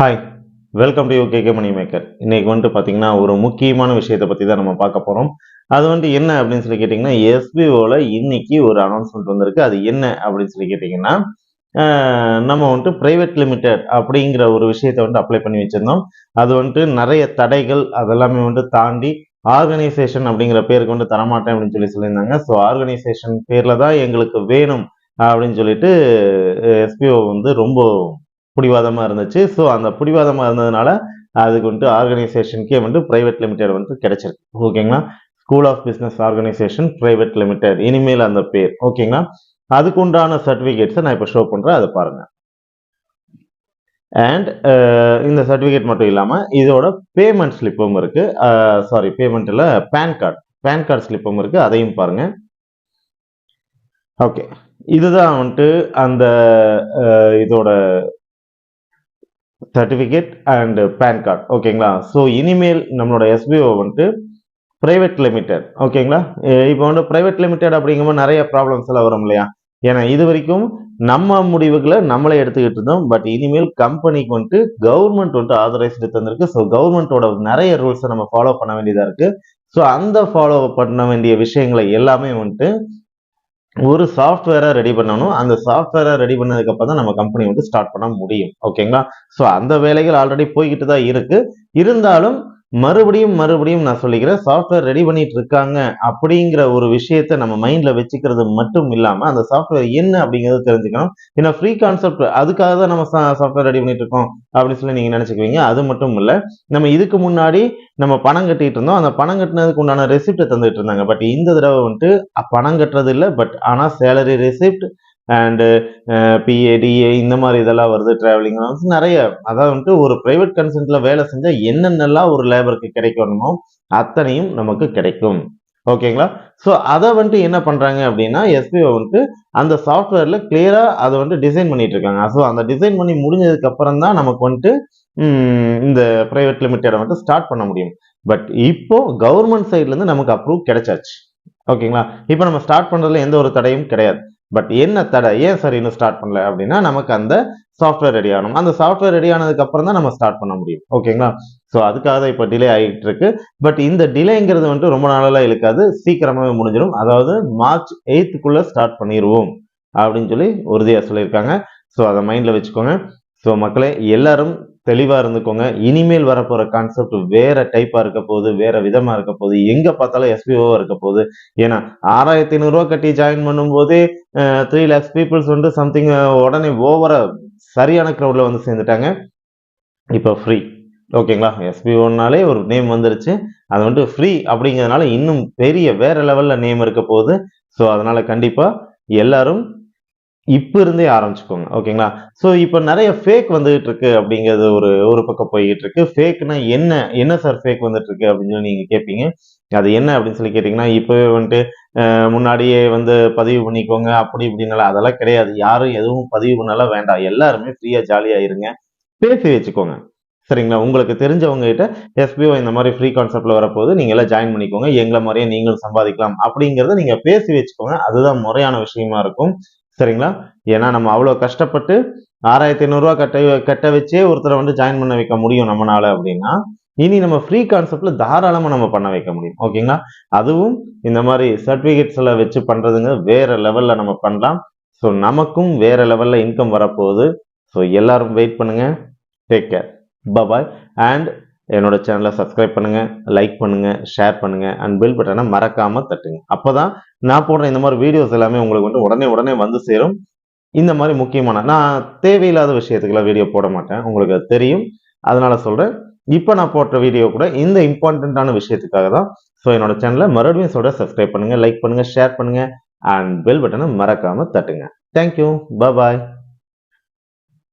Hi welcome to K Mani maker இன்னைக்கு வந்துட்டு பார்த்தீங்கன்னா ஒரு முக்கியமான விஷயத்தை பற்றி தான் நம்ம பார்க்க போகிறோம் அது வந்துட்டு என்ன அப்படின்னு சொல்லி கேட்டிங்கன்னா எஸ்பிஓவில் இன்னைக்கு ஒரு அனௌன்ஸ்மெண்ட் வந்திருக்கு. அது என்ன அப்படின்னு சொல்லி கேட்டிங்கன்னா நம்ம வந்துட்டு ப்ரைவேட் லிமிடெட் அப்படிங்கிற ஒரு விஷயத்தை வந்துட்டு அப்ளை பண்ணி வச்சுருந்தோம். அது வந்துட்டு நிறைய தடைகள் அதெல்லாமே வந்துட்டு தாண்டி ஆர்கனைசேஷன் அப்படிங்கிற பேருக்கு வந்து தரமாட்டேன் அப்படின்னு சொல்லி சொல்லியிருந்தாங்க. ஸோ ஆர்கனைசேஷன் பேரில் தான் எங்களுக்கு வேணும் அப்படின்னு சொல்லிட்டு எஸ்பிஓ வந்து ரொம்ப பிடிவாதமாக இருந்துச்சு. ஸோ அந்த பிடிவாதமாக இருந்ததுனால அதுக்கு வந்துட்டு ஆர்கனைசேஷனுக்கே வந்துட்டு ப்ரைவேட் லிமிடெட் வந்துட்டு கிடைச்சிருக்கு. ஓகேங்களா school of business organisation private limited இனிமேல் அந்த பேர். ஓகேங்களா அதுக்கு உண்டான சர்டிஃபிகேட்ஸை நான் இப்போ ஷோ பண்ணுறேன் அதை பாருங்க. அண்ட் இந்த சர்டிஃபிகேட் மட்டும் இல்லாமல் இதோட பேமெண்ட் ஸ்லிப்பும் இருக்கு. சாரி பேமெண்ட்டில் பேன் கார்டு பேன் கார்டு ஸ்லிப்பும் இருக்கு. அதையும் பாருங்க. ஓகே இதுதான் வந்துட்டு அந்த இதோட சர்டிஃபிகேட் அண்ட் பேன் கார்டு ஓகேங்களா ஸோ இனிமேல் நம்மளோட எஸ்பிஓ வந்துட்டு ப்ரைவேட் லிமிடெட் ஓகேங்களா இப்போ வந்து ப்ரைவேட் லிமிடெட் அப்படிங்கும்போது நிறைய ப்ராப்ளம்ஸ் எல்லாம் வரும் இல்லையா? ஏன்னா இது வரைக்கும் நம்ம முடிவுகளை நம்மளே எடுத்துக்கிட்டு இருந்தோம். பட் இனிமேல் கம்பெனிக்கு வந்துட்டு கவர்மெண்ட் வந்துட்டு ஆதரைஸ்டு தந்திருக்கு ஸோ கவர்மெண்ட்டோட நிறைய ரூல்ஸை நம்ம ஃபாலோ பண்ண வேண்டியதாக இருக்குது ஸோ அந்த ஃபாலோ பண்ண வேண்டிய விஷயங்களை எல்லாமே வந்துட்டு ஒரு சாஃப்ட்வேரை ரெடி பண்ணணும். அந்த சாஃப்ட்வேரை ரெடி பண்ணதுக்கு அப்புறம் தான் நம்ம கம்பெனி வந்து ஸ்டார்ட் பண்ண முடியும். ஓகேங்களா ஸோ அந்த வேலைகள் ஆல்ரெடி போய்கிட்டு தான் இருக்கு. இருந்தாலும் மறுபடியும் மறுபடியும் நான் சொல்லிக்கிறேன் சாஃப்ட்வேர் ரெடி பண்ணிட்டு இருக்காங்க அப்படிங்கிற ஒரு விஷயத்த நம்ம மைண்ட்ல வச்சுக்கிறது மட்டும் இல்லாம அந்த சாஃப்ட்வேர் என்ன அப்படிங்கிறத தெரிஞ்சுக்கணும். ஏன்னா ஃப்ரீ கான்செப்ட் அதுக்காக தான் நம்ம சாஃப்ட்வேர் ரெடி பண்ணிட்டு இருக்கோம் அப்படின்னு சொல்லி நீங்க நினைச்சுக்குவீங்க. அது மட்டும் இல்ல நம்ம இதுக்கு முன்னாடி நம்ம பணம் கட்டிட்டு இருந்தோம். அந்த பணம் கட்டினதுக்கு உண்டான ரெசிப்டை தந்துட்டு இருந்தாங்க. பட் இந்த தடவை வந்துட்டு பணம் கட்டுறது இல்லை பட் ஆனா சேலரி ரெசிப்ட் அண்டு பிஏடிஏ uh, இந்த மாதிரி இதெல்லாம் வருது டிராவலிங் நிறைய அதாவது வந்துட்டு ஒரு பிரைவேட் கன்சென்ட்ல வேலை செஞ்சா என்னென்னலாம் ஒரு லேபருக்கு கிடைக்கணுமோ அத்தனையும் நமக்கு கிடைக்கும். ஓகேங்களா ஸோ அதை வந்துட்டு என்ன பண்ணுறாங்க அப்படின்னா எஸ்பிஓ வந்துட்டு அந்த சாஃப்ட்வேரில் கிளியராக அதை வந்துட்டு டிசைன் பண்ணிட்டு இருக்காங்க. ஸோ அந்த டிசைன் பண்ணி முடிஞ்சதுக்கு அப்புறம் தான் நமக்கு வந்துட்டு இந்த ப்ரைவேட் லிமிட்டடை வந்துட்டு ஸ்டார்ட் பண்ண முடியும். பட் இப்போ கவர்மெண்ட் சைட்லேருந்து நமக்கு அப்ரூவ் கிடைச்சாச்சு. ஓகேங்களா இப்போ நம்ம ஸ்டார்ட் பண்ணுறதுல எந்த ஒரு தடையும் கிடையாது. பட் என்ன தடை? ஏன் சார் இன்னும் ஸ்டார்ட் பண்ணல அப்படின்னா நமக்கு அந்த சாஃப்ட்வேர் ரெடி ஆகணும். அந்த சாஃப்ட்வேர் ரெடி ஆனதுக்கு அப்புறம் தான் நம்ம ஸ்டார்ட் பண்ண முடியும். ஓகேங்களா ஸோ அதுக்காக தான் இப்போ டிலே ஆகிட்டு இருக்கு. பட் இந்த டிலேங்கிறது வந்துட்டு ரொம்ப நாளெல்லாம் இழுக்காது. சீக்கிரமாகவே முடிஞ்சிடும். அதாவது மார்ச் எயித்துக்குள்ள ஸ்டார்ட் பண்ணிடுவோம் அப்படின்னு சொல்லி உறுதியாக சொல்லியிருக்காங்க. ஸோ அதை மைண்டில் வச்சுக்கோங்க. ஸோ மக்களே எல்லாரும் தெளிவாக இருந்துக்கோங்க. இனிமேல் வரப்போகிற கான்செப்ட் வேற டைப்பாக இருக்க போகுது வேற விதமாக இருக்க போகுது. எங்கே பார்த்தாலும் எஸ்பிஓவாக இருக்க போகுது. ஏன்னா ஆறாயிரத்தி ஐநூறுரூவா கட்டி ஜாயின் பண்ணும்போதே த்ரீ லேக்ஸ் பீப்புள்ஸ் வந்து சம்திங் உடனே ஓவராக சரியான க்ரௌடில் வந்து சேர்ந்துட்டாங்க. இப்போ ஃப்ரீ ஓகேங்களா எஸ்பிஓனாலே ஒரு நேம் வந்துருச்சு. அது வந்துட்டு ஃப்ரீ அப்படிங்கிறதுனால இன்னும் பெரிய வேற லெவலில் நேம் இருக்க போகுது. ஸோ அதனால் கண்டிப்பாக எல்லாரும் இப்போ இருந்தே ஆரம்பிச்சுக்கோங்க ஓகேங்களா? ஸோ இப்போ நிறைய ஃபேக் வந்துகிட்டு இருக்கு அப்படிங்கிறது ஒரு ஒரு பக்கம் போய்கிட்டு இருக்கு ஃபேக்னா என்ன என்ன சார் ஃபேக் வந்துட்டு இருக்கு அப்படின்னு சொல்லி நீங்க கேட்பீங்க அது என்ன அப்படின்னு சொல்லி கேட்டிங்கன்னா இப்போவே வந்துட்டு முன்னாடியே வந்து பதிவு பண்ணிக்கோங்க அப்படி இப்படின்னால அதெல்லாம் கிடையாது. யாரும் எதுவும் பதிவு பண்ணலாம் வேண்டாம். எல்லாருமே ஃப்ரீயா ஜாலியா இருங்க. பேசி வச்சுக்கோங்க. சரிங்களா? உங்களுக்கு தெரிஞ்சவங்க கிட்ட எஸ்பிஓ இந்த மாதிரி ஃப்ரீ கான்செப்ட்ல வரப்போது நீங்க எல்லாம் ஜாயின் பண்ணிக்கோங்க. எங்களை மாதிரியே நீங்களும் சம்பாதிக்கலாம் அப்படிங்கறத நீங்க பேசி வச்சுக்கோங்க. அதுதான் முறையான விஷயமா இருக்கும். சரிங்களா? ஏன்னா நம்ம அவ்வளோ கஷ்டப்பட்டு ஆறாயிரத்தி ஐநூறுரூவா கட்ட கட்ட வச்சே ஒருத்தரை வந்து ஜாயின் பண்ண வைக்க முடியும் நம்மளால அப்படின்னா இனி நம்ம ஃப்ரீ கான்செப்ட்ல தாராளமாக நம்ம பண்ண வைக்க முடியும். ஓகேங்களா? அதுவும் இந்த மாதிரி சர்டிஃபிகேட்ஸ் எல்லாம் வச்சு பண்ணுறதுங்க வேற லெவலில் நம்ம பண்ணலாம். ஸோ நமக்கும் வேற லெவலில் இன்கம் வரப்போகுது. ஸோ எல்லாரும் வெயிட் பண்ணுங்க. டேக் கேர் பபாய் அண்ட் என்னோட சேனலை சப்ஸ்கிரைப் பண்ணுங்கள் லைக் பண்ணுங்கள் ஷேர் பண்ணுங்கள் அண்ட் பெல் பட்டனை மறக்காமல் தட்டுங்க. அப்போ தான் நான் போடுற இந்த மாதிரி வீடியோஸ் எல்லாமே உங்களுக்கு வந்து உடனே உடனே வந்து சேரும். இந்த மாதிரி முக்கியமான நான் தேவையில்லாத விஷயத்துக்கெல்லாம் வீடியோ போட மாட்டேன். உங்களுக்கு அது தெரியும். அதனால் சொல்கிறேன் இப்போ நான் போட்ட வீடியோ கூட இந்த இம்பார்ட்டண்ட்டான விஷயத்துக்காக தான். ஸோ என்னோட சேனலை மறுபடியும் சொல்கிற சப்ஸ்கிரைப் பண்ணுங்கள் லைக் பண்ணுங்கள் ஷேர் பண்ணுங்கள் அண்ட் பெல் பட்டனை மறக்காமல் தட்டுங்க. Thank you bye